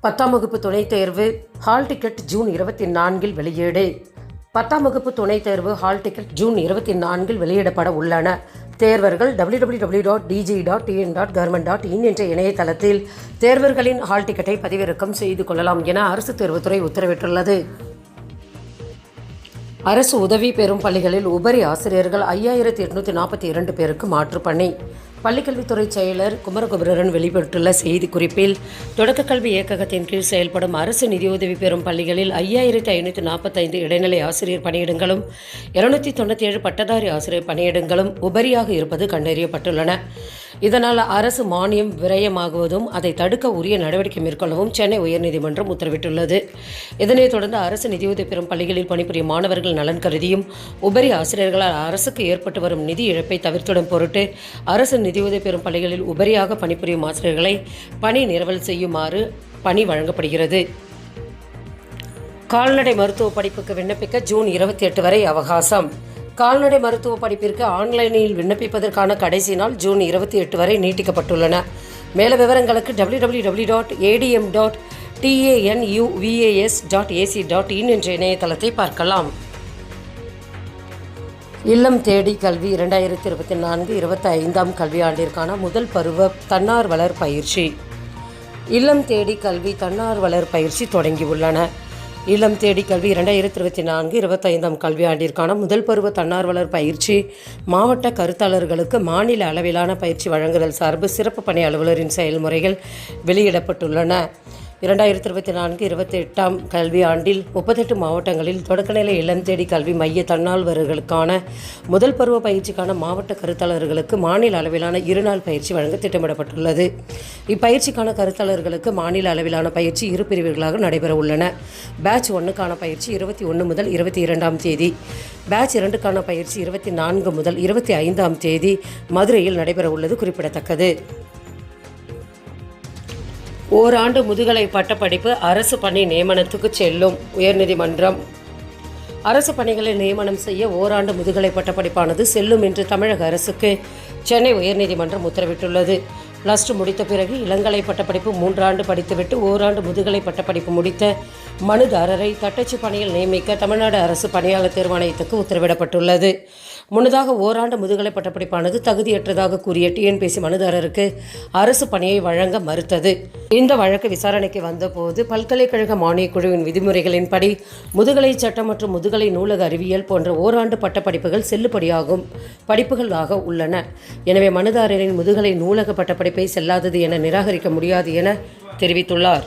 பத்தாம் வகுப்பு துணைத் தேர்வு ஹால் டிக்கெட் ஜூன் இருபத்தி நான்கில் வெளியீடு. பத்தாம் வகுப்பு துணைத் தேர்வு ஹால் டிக்கெட் ஜூன் இருபத்தி நான்கில் வெளியிடப்பட உள்ளன. தேர்வர்கள் W W W dot DG dot TN dot government dot in என்ற இணையதளத்தில் தேர்வர்களின் ஹால் டிக்கெட்டை பதிவிறக்கம் செய்து கொள்ளலாம் என அரசு தேர்வுத்துறை உத்தரவிட்டுள்ளது. அரசு உதவி பெறும் பள்ளிகளில் உபரி ஆசிரியர்கள் ஐயாயிரத்தி எட்நூற்றி நாற்பத்தி இரண்டு பேருக்கு மாற்றுப்பணி. பள்ளிக்கல்வித்துறை செயலர் குமரகுபரன் வெளியிட்டுள்ள செய்திக்குறிப்பில் தொடக்க கல்வி இயக்ககத்தின் கீழ் செயல்படும் அரசு நிதியுதவி பெறும் பள்ளிகளில் ஐயாயிரத்தி ஐநூற்றி நாற்பத்தைந்து இடைநிலை ஆசிரியர் பணியிடங்களும் இருநூத்தி தொண்ணூற்றி ஏழு பட்டதாரி ஆசிரியர் பணியிடங்களும் உபரியாக இருப்பது கண்டறியப்பட்டுள்ளன. இதனால் அரசு மானியம் விரயமாகுவதும் அதை தடுக்க உரிய நடவடிக்கை மேற்கொள்ளவும் சென்னை உயர்நீதிமன்றம் உத்தரவிட்டுள்ளது. இதனைத் தொடர்ந்து அரசு நிதியுதவி பெறும் பள்ளிகளில் பணிபுரியும் மாணவர்கள் நலன் கருதியும் உபரி ஆசிரியர்களால் அரசுக்கு ஏற்பட்டு வரும் நிதி இழப்பை தவிர்த்திடும் பொருட்டு அரசு நிதியுதவி பெறும் பள்ளிகளில் உபரியாக பணிபுரியும் ஆசிரியர்களை பணி நிரவல் செய்யுமாறு பணி வழங்கப்படுகிறது. கால்நடை மருத்துவ படிப்புக்கு விண்ணப்பிக்க ஜூன் இருபத்தி எட்டு வரை அவகாசம். கால்நடை மருத்துவ படிப்பிற்கு ஆன்லைனில் விண்ணப்பிப்பதற்கான கடைசி நாள் ஜூன் இருபத்தி எட்டு வரை நீட்டிக்கப்பட்டுள்ளன. மேல விவரங்களுக்கு W W W dot ADM dot TANUVAS dot AC dot in என்ற இணையதளத்தை பார்க்கலாம். இல்லம் தேடி கல்வி இரண்டாயிரத்தி இருபத்தி நான்கு இருபத்தி ஐந்தாம் கல்வியாண்டிற்கான முதல் பருவ தன்னார்வலர் பயிற்சி. இல்லம் தேடி கல்வி தன்னார்வலர் பயிற்சி தொடங்கியுள்ளன. இளம் தேடி கல்வி இரண்டாயிரத்தி இருபத்தி நான்கு இருபத்தைந்தாம் கல்வியாண்டிற்கான முதல் பருவ தன்னார்வலர் பயிற்சி மாவட்ட கருத்தாளர்களுக்கு மாநில அளவிலான பயிற்சி வழங்குதல் சார்பு சிறப்பு பணி அலுவலரின் செயல்முறைகள் வெளியிடப்பட்டுள்ளன. இரண்டாயிரத்தி இருபத்தி நான்கு இருபத்தி எட்டாம் கல்வி ஆண்டில் முப்பத்தெட்டு மாவட்டங்களில் தொடக்கநிலை இளம் தேடி கல்வி மைய தன்னால்வர்களுக்கான முதல் பருவ பயிற்சிக்கான மாவட்ட கருத்தாளர்களுக்கு மாநில அளவிலான இருநாள் பயிற்சி வழங்க திட்டமிடப்பட்டுள்ளது. இப்பயிற்சிக்கான கருத்தாளர்களுக்கு மாநில அளவிலான பயிற்சி இரு பிரிவுகளாக நடைபெற உள்ளன. பேட்ச் ஒன்றுக்கான பயிற்சி இருபத்தி ஒன்று முதல் இருபத்தி இரண்டாம் தேதி பேட்ச் இரண்டுக்கான பயிற்சி இருபத்தி நான்கு முதல் இருபத்தி ஐந்தாம் தேதி மதுரையில் நடைபெற உள்ளது குறிப்பிடத்தக்கது. ஓராண்டு முதுகலை பட்டப்படிப்பு அரசு பணி நியமனத்துக்கு செல்லும் உயர்நீதிமன்றம். அரசு பணிகளை நியமனம் செய்ய ஓராண்டு முதுகலை பட்டப்படிப்பானது செல்லும் என்று தமிழக அரசுக்கு சென்னை உயர்நீதிமன்றம் உத்தரவிட்டுள்ளது. பிளஸ் டூ முடித்த பிறகு இளங்கலை பட்டப்படிப்பு மூன்றாண்டு படித்துவிட்டு ஓராண்டு முதுகலை பட்டப்படிப்பு முடித்த மனுதாரரை தட்டச்சு பணியில் நியமிக்க தமிழ்நாடு அரசு பணியாளர் தேர்வாணையத்துக்கு உத்தரவிடப்பட்டுள்ளது. முன்னதாக ஓராண்டு முதுகலை பட்டப்படிப்பானது தகுதியற்றதாக கூறிய டிஎன்பிசி மனுதாரருக்கு அரசு பணியை வழங்க மறுத்தது. இந்த வழக்கு விசாரணைக்கு வந்தபோது பல்கலைக்கழக மானியக் குழுவின் விதிமுறைகளின்படி முதுகலை சட்டம் மற்றும் முதுகலை நூலக அறிவியல் போன்ற ஓராண்டு பட்டப்படிப்புகள் செல்லுபடியாகும் படிப்புகளாக உள்ளன. எனவே மனுதாரரின் முதுகலை நூலக பட்டப்படிப்பை செல்லாதது என நிராகரிக்க முடியாது என தெரிவித்துள்ளார்.